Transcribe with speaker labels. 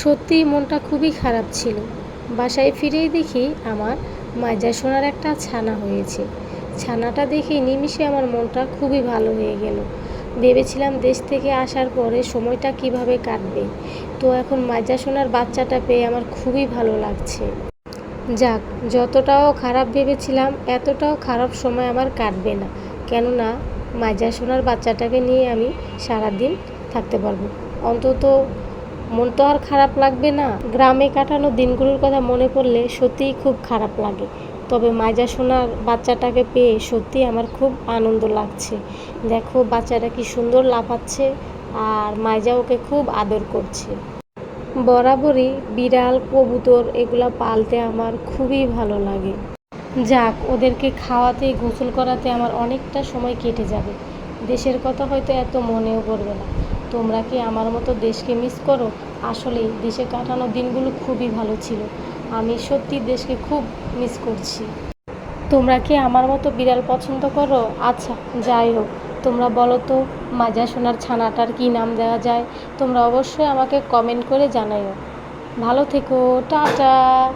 Speaker 1: সত্যিই মনটা খুবই খারাপ ছিল। বাসায় ফিরেই দেখি আমার মাজা সোনার একটা ছানা হয়েছে। ছানাটা দেখে নিমিষে আমার মনটা খুবই ভালো হয়ে গেল। ভেবেছিলাম দেশ থেকে আসার পরে সময়টা কীভাবে কাটবে। তো এখন মাজা সোনার বাচ্চাটা পেয়ে আমার খুবই ভালো লাগছে। যাক, যতটাও খারাপ ভেবেছিলাম, এতটাও খারাপ সময় আমার কাটবে না। কেননা মাজা সোনার বাচ্চাটাকে নিয়ে আমি সারাদিন থাকতে পারব। অন্তত মন তো আর খারাপ লাগবে না। গ্রামে কাটানো দিনগুলোর কথা মনে পড়লে সত্যিই খুব খারাপ লাগে। তবে মাজা সোনার বাচ্চাটাকে পেয়ে সত্যি আমার খুব আনন্দ লাগছে। দেখো বাচ্চাটা কি সুন্দর লাফাচ্ছে আর মাইজা ওকে খুব আদর করছে। বরাবরই বিড়াল, কবুতর এগুলো পালতে আমার খুবই ভালো লাগে। যাক, ওদেরকে খাওয়াতে, গোসল করাতে আমার অনেকটা সময় কেটে যাবে। দেশের কথা হয়তো এত মনেও পড়বে না। তোমরা কি আমার মতো দেশকে মিস করো? আসলেই দেশে কাটানো দিনগুলো খুবই ভালো ছিল। আমি সত্যি দেশকে খুব মিস করছি। তোমরা কি আমার মতো বিড়াল পছন্দ করো? আচ্ছা যাই হোক। তোমরা বলো তো, মাজা সোনার ছানাটার কী নাম দেওয়া যায়? তোমরা অবশ্যই আমাকে কমেন্ট করে জানাইও ভালো থেকো, টাটা!